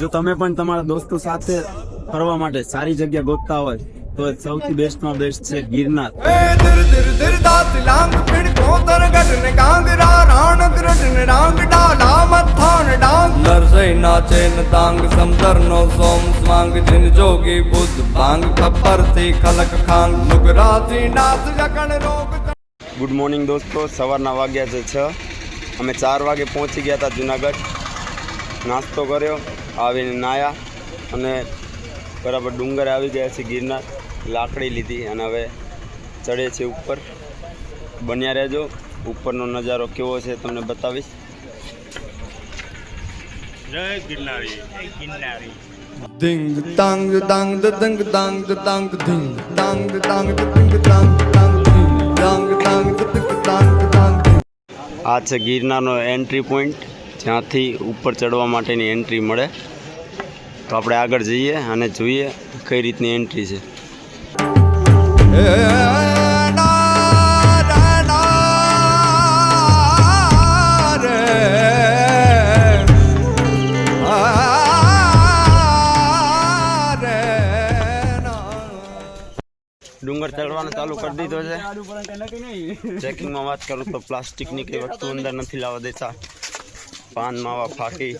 જો તમે પણ તમારા દોસ્તો સાથે ફરવા માટે સારી જગ્યા ગોતતા હોય તો સૌથી બેસ્ટમાં બેસ્ટ છે ગિરનાર. જોગી બુદ્ધ ભાંગ ખપરથી ખલક ખાંગ નુગરાથી નાથ જકણ ગુડ મોર્નિંગ દોસ્તો સવારના વાગ્યા છે છ. અમે ચાર વાગે પહોંચી ગયા હતા જુનાગઢ. નાસ્તો કર્યો આવીને નાયા અને બરાબર ડુંગર આવી ગયા છે ગિરનાર. લાકડી લીધી અને હવે ચડે છે ઉપર. બન્યા રહેજો. ઉપરનો નજારો કેવો છે તમને બતાવીશ. Ding dang dang dang dang dang ding dang dang ding dang dang ding dang dang ding dang dang આ છે ગિરનારનો એન્ટ્રી પોઈન્ટ જ્યાંથી ઉપર ચડવા માટેની એન્ટ્રી મળે. તો આપણે આગળ જઈએ અને જોઈએ કઈ રીતની એન્ટ્રી છે. ડુંગર ચડવાનું ચાલુ કરી દીધો છે. ચેકિંગમાં વાત કરું તો પ્લાસ્ટિકની કઈ વસ્તુ અંદર નથી લાવવા દેતા. પાન માવા ફાકી.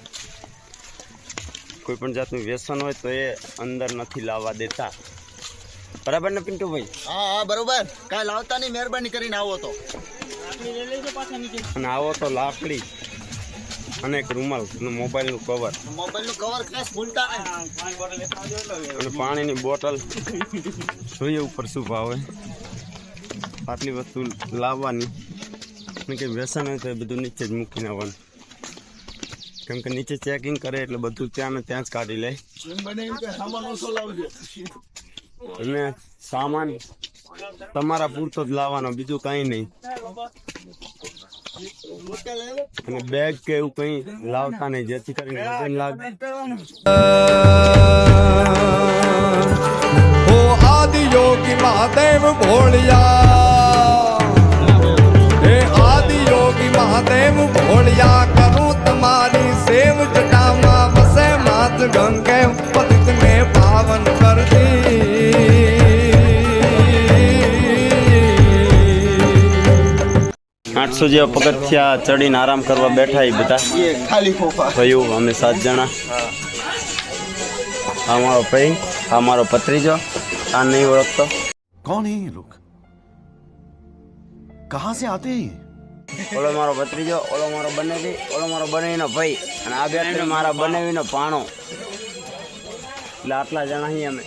કોઈ પણ જાતનું વ્યસન હોય તો એ અંદર નથી લાવવા દેતા. બરાબર ને પિન્ટુભાઈ? હા હા બરોબર. કાંઈ લાવતા નહીં મહેરબાની કરીને આવો તો. અને આવો તો લાકડી અને એક રૂમાલ મોબાઈલનું કવર. મોબાઈલનું કવર ખાસ ભૂલતા નહીં. અને પાણીની બોટલ. જોઈએ ઉપર શું ભાવે આટલી વસ્તુ લાવવાની. કે વ્યસન હોય તો એ બધું નીચે જ મૂકીને આવવાનું. કેમ કે નીચે ચેકિંગ કરે એટલે બધું ત્યાં ત્યાં જ કાઢી લે. અને સામાન તમારા પૂરતો જ લાવવાનો બીજું કઈ નહીં. અને બેગ કે એવું કઈ લાવતા નહીં જેથી કરીને વજન લાગે ઓ આદિ યોગી મહાદેવ ભોળિયા હે આદિ યોગી મહાદેવ ભોળિયા કરું તમારી सेव जटामा बसे मात गंगे पतित में पावन कर दी આઠસો જેવા પગથિયા ચડીને આરામ કરવા બેઠા એ બધા ખાલી ફોફા ભાઈઓ અમે સાત જણા આ મારો ભાઈ આ મારો ભત્રીજો આ નહીં ઓળખતો कौन है ये लोग कहां से आते हैं ये ઓલો મારો ભત્રીજો ઓલો મારો બનેવી ઓલો મારો બનેવીનો ભાઈ. અને આ બે મારા બનેવીનો પાણો એટલે આટલા જણા અહીં અમે.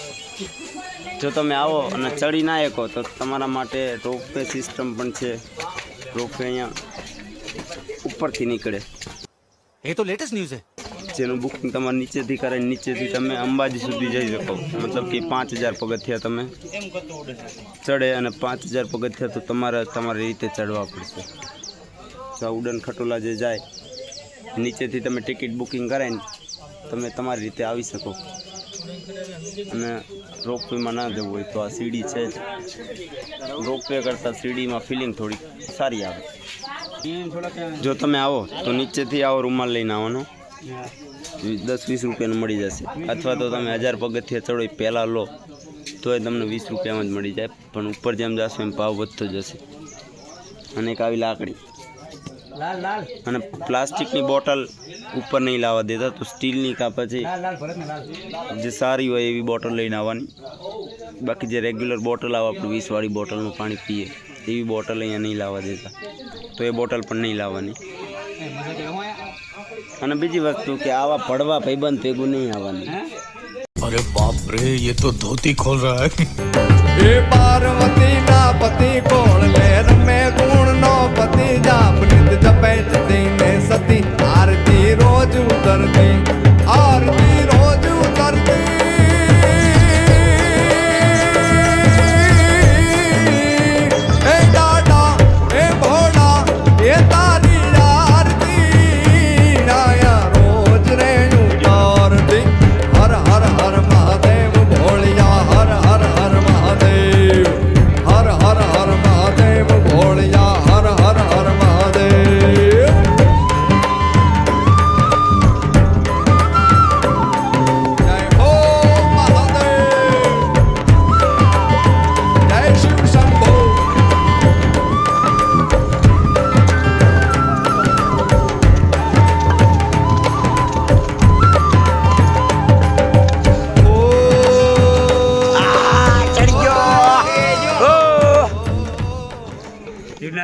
જો તમે આવો અને ચડી ના શકો તો તમારા માટે રોપવે સિસ્ટમ પણ છે. રોપવે અહીંયા ઉપરથી નીકળે. એ તો લેટેસ્ટ ન્યૂઝ છે. જેનું બુકિંગ તમારે નીચેથી કરાવીને નીચેથી તમે અંબાજી સુધી જઈ શકો. મતલબ કે પાંચ હજાર પગથિયા તમે ચડે અને પાંચ હજાર પગથિયા તો તમારે તમારી રીતે ચડવા પડશે. આ ઉડન ખટોલા જે જાય, નીચેથી તમે ટિકિટ બુકિંગ કરાવીને તમે તમારી રીતે આવી શકો. અને રોપવેમાં ના જવું હોય તો આ સીડી છે જ. રોપવે કરતાં સીડીમાં ફિલિંગ થોડી સારી આવે. જો તમે આવો, તો નીચેથી આવો રૂમાલ લઈને આવવાનો. દસ, વીસ રૂપિયાનું મળી જશે. અથવા તો તમે હજાર પગથિયા ચડો પહેલાં લો તો એ તમને વીસ રૂપિયામાં જ મળી જાય. પણ ઉપર જેમ જશો એમ ભાવ વધતો જશે. અને એક આવી લાકડી. અને પ્લાસ્ટિકની બોટલ ઉપર નહીં લાવવા દેતા તો સ્ટીલની કાં પછી જે સારી હોય એવી બોટલ લઈને આવવાની બાકી જે રેગ્યુલર બોટલ આવે આપણે વીસવાળી બોટલનું પાણી પીએ એવી બોટલ અહીંયા નહીં લાવવા દેતા તો એ બોટલ પણ નહીં લાવવાની અને બીજી વસ્તુ કે આવા પડવા ભાઈબંધ ભેગું નહીં આવવાનું अरे बाप रे ये तो धोती खोल रहा है हे पार्वती ना पति कोण लेर में આરતી રોજ ઉતરતી.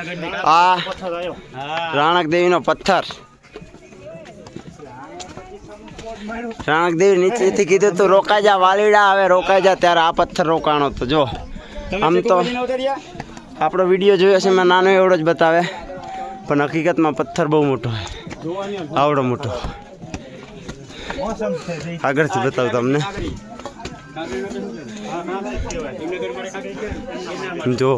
આ રાણક દેવીનો પથ્થર. રાણક દેવી નીચેથી કીધું તું રોકાઈ જા વાલીડા હવે રોકાઈ જા ત્યારે આ પથ્થર રોકાણો તો જો. આમ તો આપણો વીડિયો જોયો છે મેં નાનો એવડો જ બતાવે. પણ હકીકતમાં પથ્થર બહુ મોટો આવડો મોટો. આગળથી બતાવું તમને. જો.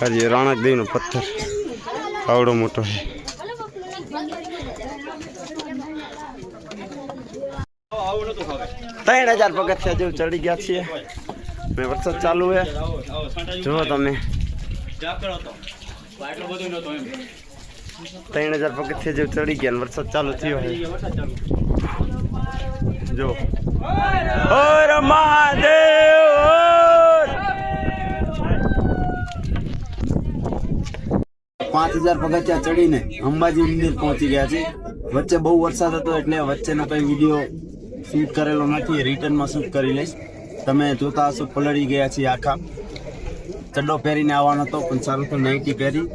હજી રાણક દેવીનો પથ્થર. આવડો મોટો છે. ત્રણ હજાર પગથિયા જેવું ચડી ગયા છીએ. ને વરસાદ ચાલુ છે. જુઓ તમે. ત્રણ હજાર પગથિયા જેવું ચડી ગયા વરસાદ ચાલુ થયો છે જો પાંચ હજાર પગથિયા ચડીને અંબાજી મંદિર પહોંચી ગયા છે. વચ્ચે બહુ વરસાદ હતો એટલે વચ્ચેનો કઈ વીડિયો શૂટ કરેલો નથી, રિટર્નમાં શૂટ કરી લઈશ. તમે જોતા હશો, પલળી ગયા છીએ આખા. ચડ્ડો પહેરીને આવવાનો હતો, પણ સારું તો નાઇટી પહેરી.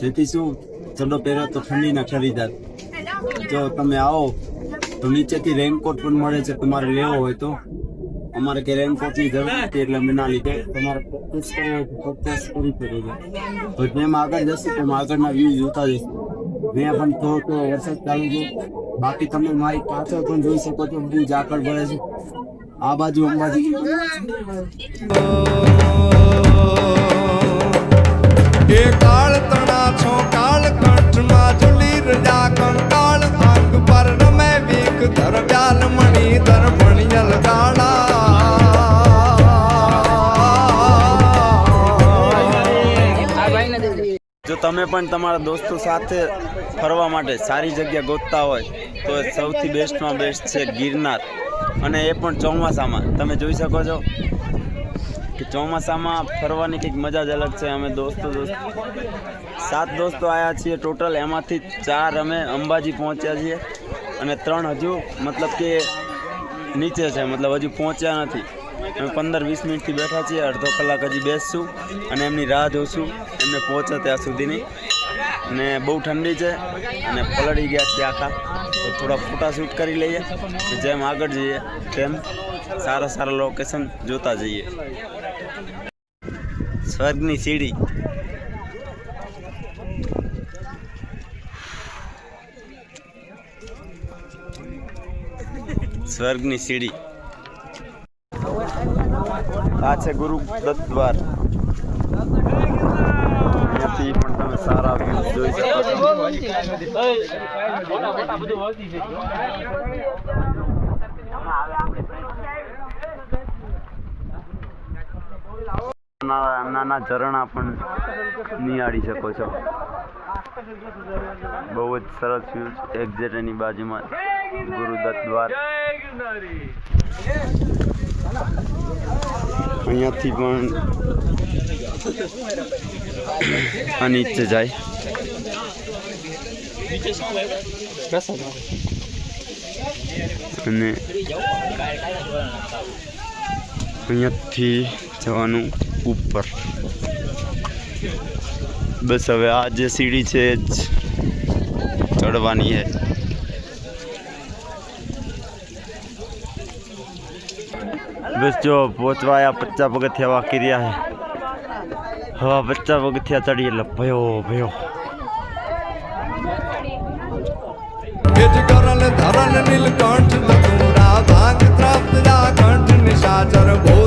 જેથી શું ચડ્ડો પહેર્યો તો ઠંડીના ખરીદાર જો તમે આવો તો નીચેથી રેનકોટ પણ મળે છે તમારે લેવો હોય તો. અમારે કે રેનકોટની જરૂર હતી એટલે અમે ના લીધે. તમારે પ્રેક્ટિસ કરવી હોય તો પ્રેક્ટિસ કરી શકો છો. તો જેમ આગળ જશું તેમ આગળના વ્યૂ જોતા જશું મેં પણ થોડો તો વરસાદ ચાલુ છે. બાકી તમે મારી પાછળ પણ જોઈ શકો છો બધું આગળ ભરે છે. આ બાજુ અંબાજી. જો તમે પણ તમારા દોસ્તો સાથે ફરવા માટે સારી જગ્યા ગોતતા હોય, તો સૌથી બેસ્ટમાં બેસ્ટ છે ગિરનાર. અને એ પણ ચોમાસામાં. તમે જોઈ શકો છો ચોમાસામાં ફરવાની કંઈક મજા જ અલગ છે, અમે દોસ્તો દોસ્તો. સાત દોસ્તો આવ્યા છીએ ટોટલ, એમાંથી ચાર અમે અંબાજી પહોંચ્યા છીએ. અને ત્રણ હજુ મતલબ કે નીચે છે, મતલબ હજુ પહોંચ્યા નથી. અમે પંદર વીસ મિનિટથી બેઠા છીએ, અડધો કલાક હજી બેસશું અને એમની રાહ જોશું, એમને પહોંચે ત્યાં સુધીની. અને બહુ ઠંડી છે અને પલળી ગયા છે આખા. તો થોડા ફોટા શૂટ કરી લઈએ, જેમ આગળ જઈએ, તેમ સારા સારા લોકેશન જોતા જઈએ. સ્વર્ગની સીડી સ્વર્ગની સીડી આ છે ગુરુ દ્વાર પણ તમે સારા વ્યૂ જોઈ શકો છો નાના ઝરણા પણ નિહાળી શકો છો. બહુ જ સરસ વ્યૂ છે. એક્ઝેટ એની બાજુમાં ગુરુદત્ત દ્વાર. અહીંયાથી પણ અનિચ્છ જાય. અને અહીંયાથી જવાનું ઉપર. બસ હવે આ જે સીડી છે જ ચડવાની છે. બસ જો પહોંચવા આયા પચાસ પગથિયા વાકી રહ્યા છે. હવે પચાસ પગથિયા ચડી એટલે ભયો ભયો. ધરણ નીલકંઠ લઘુરા ભાગ ત્રાપ્તજા કંઠ નિશાચર ભૂત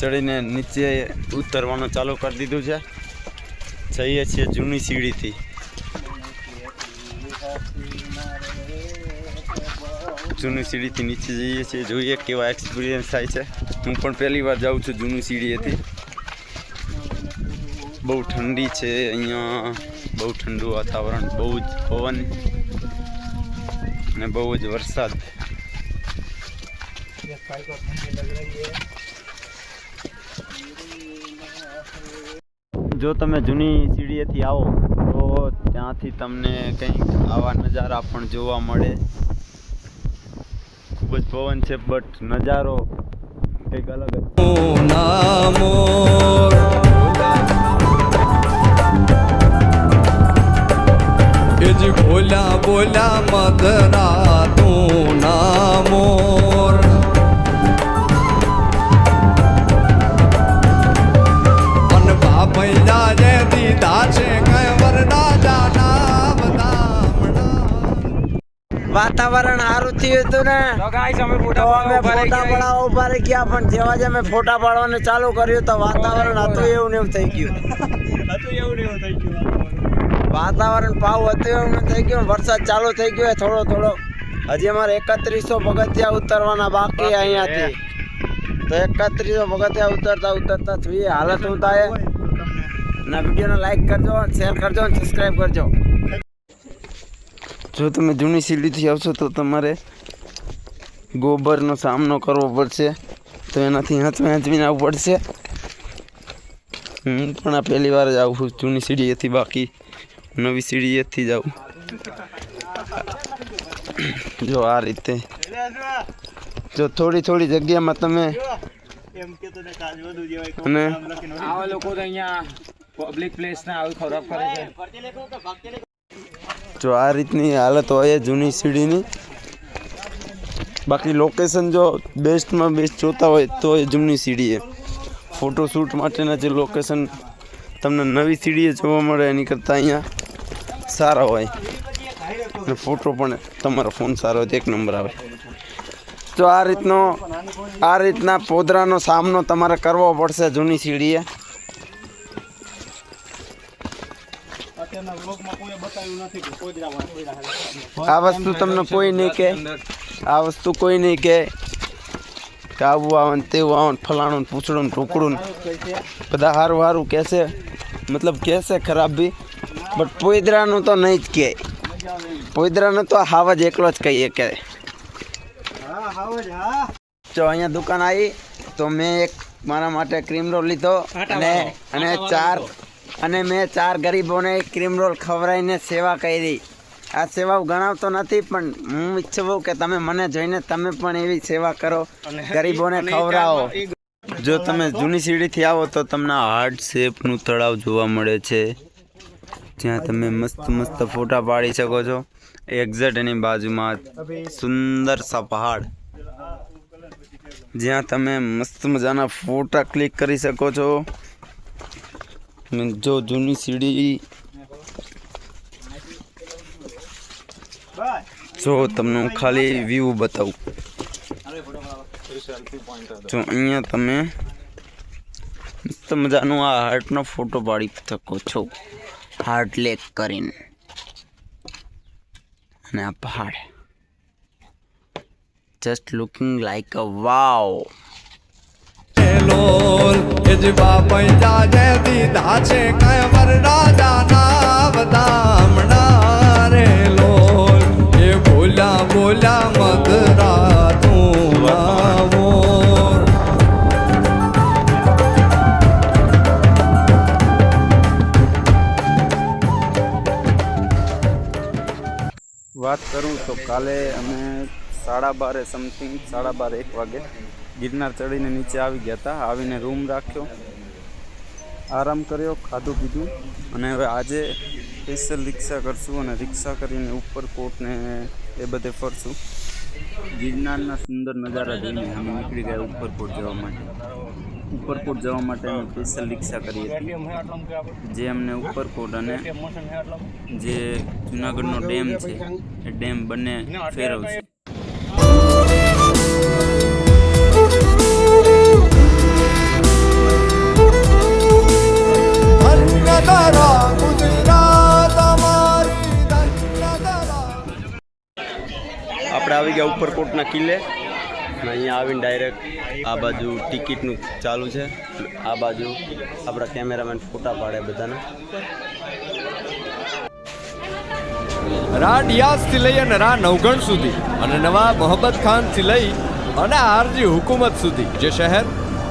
ચડીને નીચે ઉતરવાનું ચાલુ કરી દીધું છે. જઈએ છીએ જૂની સીડીથી. જૂની સીડીથી નીચે જઈએ છીએ. જોઈએ કેવા એક્સપિરિયન્સ થાય છે. હું પણ પહેલી વાર જાઉં છું જૂની સીડીએથી બહુ ઠંડી છે અહીંયા. બહુ ઠંડુ વાતાવરણ, બહુ જ પવન અને બહુ જ વરસાદ. જો તમે જૂની સીડીએથી આવો, તો ત્યાંથી તમને કંઈક આવા નજારા પણ જોવા મળે. ખૂબ જ પવન છે, બટ નજારો કંઈક અલગ જ. બોલ્યા બોલ્યા મધરા તું ના વાતાવરણ સારું થયું હતું ને. તો અમે ફોટા પડાવવા ઊભા રહી ગયા. પણ જેવા જ અમે ફોટા પાડવાનું ચાલુ કર્યું તો વાતાવરણ હતું એવું ને એવું થઈ ગયું. એવું થઈ ગયું. વાતાવરણ પાવ હતું એવું ને થઈ ગયું વરસાદ ચાલુ થઈ ગયો છે થોડો થોડો. હજી અમારે એકત્રીસો પગથિયા ઉતરવાના બાકી અહીંયાથી. તો એકત્રીસો પગથિયા ઉતરતા ઉતરતા જોઈએ હાલત શું થાય ના વિડીયોને લાઈક કરજો શેર કરજો અને સબસ્ક્રાઈબ કરજો. જો તમે જૂની સીડીથી આવશો તો તમારે ગોબરનો સામનો કરવો પડશે. તો એનાથી હાંચવી હાંચવીને આવવું પડશે. હું પણ આ પહેલી વાર જ આવું જૂની સીડીએથી બાકી નવી સીડીએથી જ આવું. જો આ રીતે. જો થોડી થોડી જગ્યામાં તમે અને આવા લોકો તો અહીંયા પબ્લિક પ્લેસ ને આવું ખરાબ કરે છે. જો આ રીતની હાલત હોય જૂની સીડીની. બાકી લોકેશન જો બેસ્ટમાં બેસ્ટ જોતા હોય તો એ જૂની સીડીએ ફોટોશૂટ માટેના જે લોકેશન તમને નવી સીડીએ જોવા મળે એની કરતાં અહીંયા સારા હોય. અને ફોટો પણ તમારો ફોન સારો હોય એક નંબર આવે. તો આ રીતનો આ રીતના પોદરાનો સામનો તમારે કરવો પડશે જૂની સીડીએ આ વસ્તુ તમને કોઈ નહીં કે આ વસ્તુ કોઈ નહીં કે આવું આવે ને તેવું આવે ને ફલાણું ને પૂછડું ને ઢોકળું ને બધા સારું સારું કહેશે મતલબ કહેશે ખરાબ બી. બટ પોઈદરાનું તો નહીં જ કહે. પોઈદરાનું તો હાવ જ એકલો જ કહીએ કે. જો અહીંયા દુકાન આવી તો મેં એક મારા માટે ક્રીમ રોલ લીધો અને અને ચાર અને મેં ચાર ગરીબોને ક્રીમ રોલ ખવડાવીને સેવા કરી. આ સેવા હું ગણાવતો નથી પણ હું ઈચ્છું કે તમે મને જોઈને તમે પણ એવી સેવા કરો. ગરીબોને ખવડાવો. જો તમે જૂની સીડીથી આવો તો તમને હાર્ટ શેપનું તળાવ જોવા મળે છે. જ્યાં તમે મસ્ત મસ્ત ફોટા પાડી શકો છો. એક્ઝેટ એની બાજુમાં સુંદર સા પહાડ. જ્યાં તમે મસ્ત મજાના ફોટા ક્લિક કરી શકો છો. જો જૂની સીડી જો તમને હું ખાલી વ્યૂ બતાવું. જો અહીંયા તમે મસ્ત મજાનો આ હાર્ટનો ફોટો પાડી શકો છો. હાર્ટ લેક કરીને. અને આ પહાડ. Just looking like a wow lol એ જ બાપૈયા જે દીધા છે કઈ વરડા જાના બદામણા રે લોલ એ બોલ્યા બોલ્યા મધરા તું વાત કરું તો કાલે અમે સાડા બારે સમથિંગ સાડા બાર એક વાગે ગિરનાર ચડીને નીચે આવી ગયા હતા. આવીને રૂમ રાખ્યો. આરામ કર્યો, ખાધું પીધું. અને હવે આજે સ્પેશિયલ રિક્ષા કરશું અને રિક્ષા કરીને ઉપર કોટને એ બધે ફરશું. ગિરનારના સુંદર નજારા જોઈને અમે નીકળી ગયા ઉપરકોટ જવા માટે. ઉપરકોટ જવા માટે અમે સ્પેશિયલ રિક્ષા કરી હતી જે અમને ઉપરકોટ અને જે જુનાગઢનો ડેમ છે, એ ડેમ બંને ફેરવશે. ઉપરકોટના કિલ્લે અને અહીંયા આવીને ડાયરેક્ટ આ બાજુ ટિકિટનું ચાલુ છે. આ બાજુ આપણા કેમેરામેન ફોટા પાડે બધાને. રા લઈ અને રા નવગણ સુધી અને નવા મોહબ્બત ખાનથી લઈ અને આરજી હુકુમત સુધી જે શહેર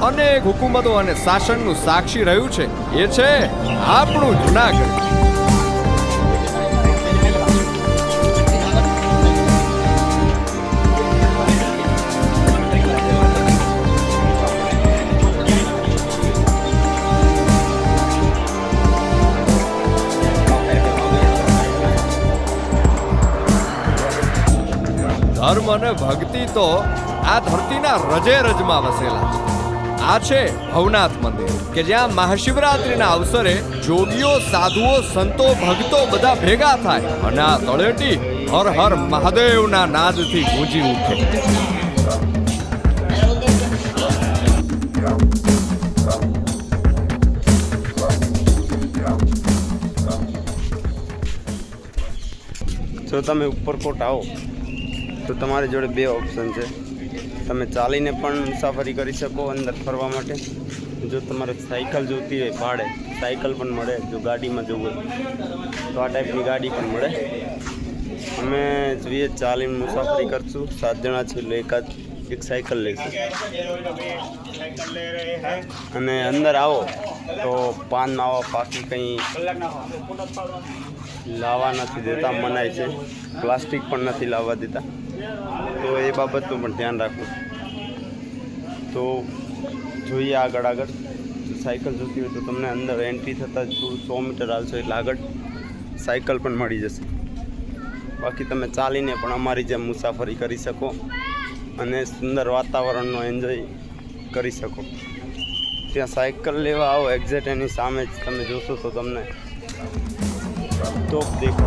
અનેક હુકુમતો અને શાસનનું સાક્ષી રહ્યું છે, એ છે આપણું જુનાગઢ. અને ભક્તિ તો આ ધરતીના રજે રજમાં વસેલા. છે આ છે ભવનાથ મંદિર, કે જ્યાં મહાશિવરાત્રિના અવસરે જોગીઓ, સાધુઓ, સંતો, ભક્તો બધા ભેગા થાય અને આ તળેટી હર હર મહાદેવના નાદથી ગુંજી ઉઠે. જો તમે ઉપરકોટ આવો. તો તમારી જોડે બે ઓપ્શન છે. તમે ચાલીને પણ મુસાફરી કરી શકો અંદર ફરવા માટે. જો તમારે સાયકલ જોઈતી હોય ભાડે, સાયકલ પણ મળે, જો ગાડીમાં જવું હોય, તો આ ટાઈપની ગાડી પણ મળે. અમે જોઈએ ચાલીને મુસાફરી કરશું, સાત જણા છે એકાદ એક સાયકલ લઈશું. અને અંદર આવો, તો પાન માવા પાકી કંઈ લાવવા નથી દેતા, મનાય છે. પ્લાસ્ટિક પણ નથી લાવવા દેતા. તો એ બાબતનું પણ ધ્યાન રાખવું. તો જોઈએ આગળ આગળ. સાયકલ જોતી હોય તો તમને અંદર એન્ટ્રી થતાં જ સો મીટર આવશો એટલે આગળ સાયકલ પણ મળી જશે. બાકી તમે ચાલીને પણ અમારી જેમ મુસાફરી કરી શકો અને સુંદર વાતાવરણનો એન્જોય કરી શકો. ત્યાં સાયકલ લેવા આવો એક્ઝેક્ટ એની સામે જ તમે જોશો તો તમને તોપ દેખો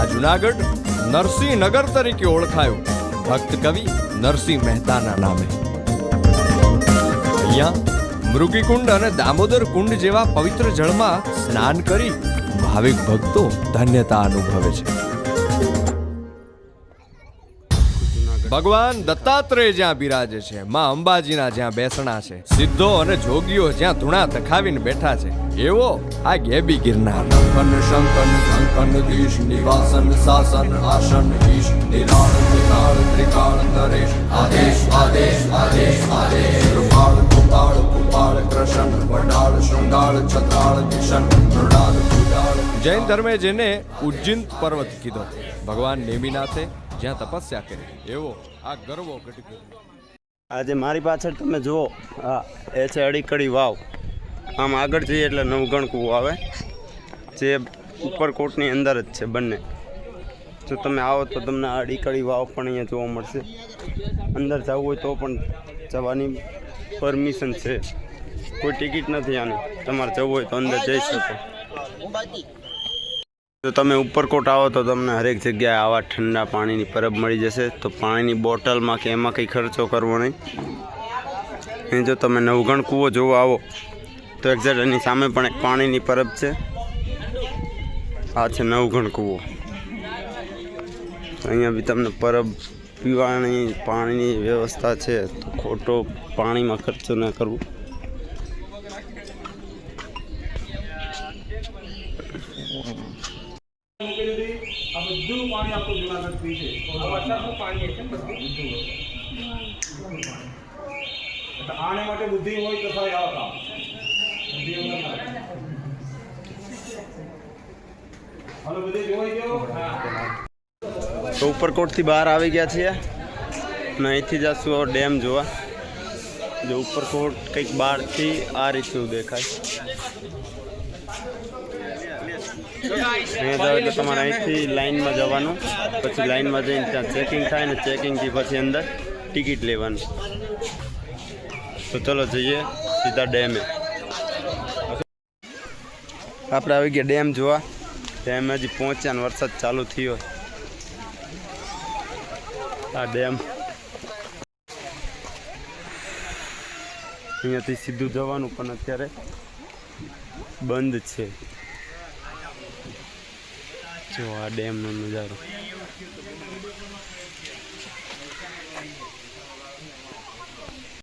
આ જુનાગઢ નરસિંહનગર તરીકે ઓળખાયું. ભક્ત કવિ નરસિંહ મહેતાના નામે. અહીંયા મૃગીકુંડ અને દામોદર કુંડ જેવા પવિત્ર જળમાં સ્નાન કરી ભાવિક ભક્તો ધન્યતા અનુભવે છે. ભગવાન દત્તાત્રેય જ્યાં બિરાજે છે માં અંબાજીના જ્યાં બેસણા છે સિદ્ધો અને જોગીઓ જ્યાં ધૂણા તખાવીને બેઠા છે એવો આ ગેબી ગિરનાર. કંકન શંકન કંકન દીશ નિવાસન શાસન આસન ઈશ નિરાળ નિરાળ ત્રિકાળ નરેશ આદેશ આદેશ આદેશ આદેશ. કૃપાળ કૃપાળ કૃપાળ કૃષ્ણ વડાળ શૃંગાળ છતાળ કિશન મૃણાલ જૈન ધર્મે જેને ઉજ્જિન પર્વત કીધો ભગવાન નેમિનાથે જ્યાં તપસ્યા કરી. એવો આ ગરવો ગઢ આજે મારી પાછળ તમે જુઓ હા એ છે અડીકડી વાવ. આમ આગળ જઈએ એટલે નવગણ કૂવો આવે. જે ઉપરકોટની અંદર જ છે બંને. જો તમે આવો તો તમને અડીકડી વાવ પણ અહીંયા જોવા મળશે. અંદર જવું હોય તો પણ જવાની પરમિશન છે. કોઈ ટિકિટ નથી આની. તમારે જવું હોય તો અંદર જઈ શકો. જો તમે ઉપરકોટ આવો તો તમને હરેક જગ્યાએ આવા ઠંડા પાણીની પરબ મળી જશે. તો પાણીની બોટલમાં કે એમાં કંઈ ખર્ચો કરવો નહીં. અને જો તમે નવગણ કૂવો જોવા આવો, તો એક્ઝેક્ટ એની સામે પણ એક પાણીની પરબ છે. આ છે નવગણ કૂવો. અહીંયા બી તમને પરબ પીવાની, પાણીની વ્યવસ્થા છે. તો ખોટો પાણીમાં ખર્ચો ન કરવો. આને માટે બુદ્ધિ હોય તો થાય આવા કામ બુદ્ધિ વગર ના થાય. હાલો બધી જોઈ ગયો હા તો ઉપરકોટથી બહાર આવી ગયા છીએ અને અહીંથી જશું હવે ડેમ જોવા જો ઉપરકોટ કંઈક બહારથી આ રીતનું દેખાય જાવ એટલે તમારે અહીંથી લાઇનમાં જવાનું. પછી લાઇનમાં જઈને ત્યાં ચેકિંગ થાય ને ચેકિંગથી પછી અંદર ટિકિટ લેવાની. તો ચલો જઈએ સીધા ડેમે. આપણે આવી ગયા ડેમ જોવા. ડેમ હજી પહોંચ્યા ને વરસાદ ચાલુ થયો. આ ડેમ. અહીંયાથી સીધું જવાનું, પણ અત્યારે બંધ છે. જો આ ડેમનો નજારો.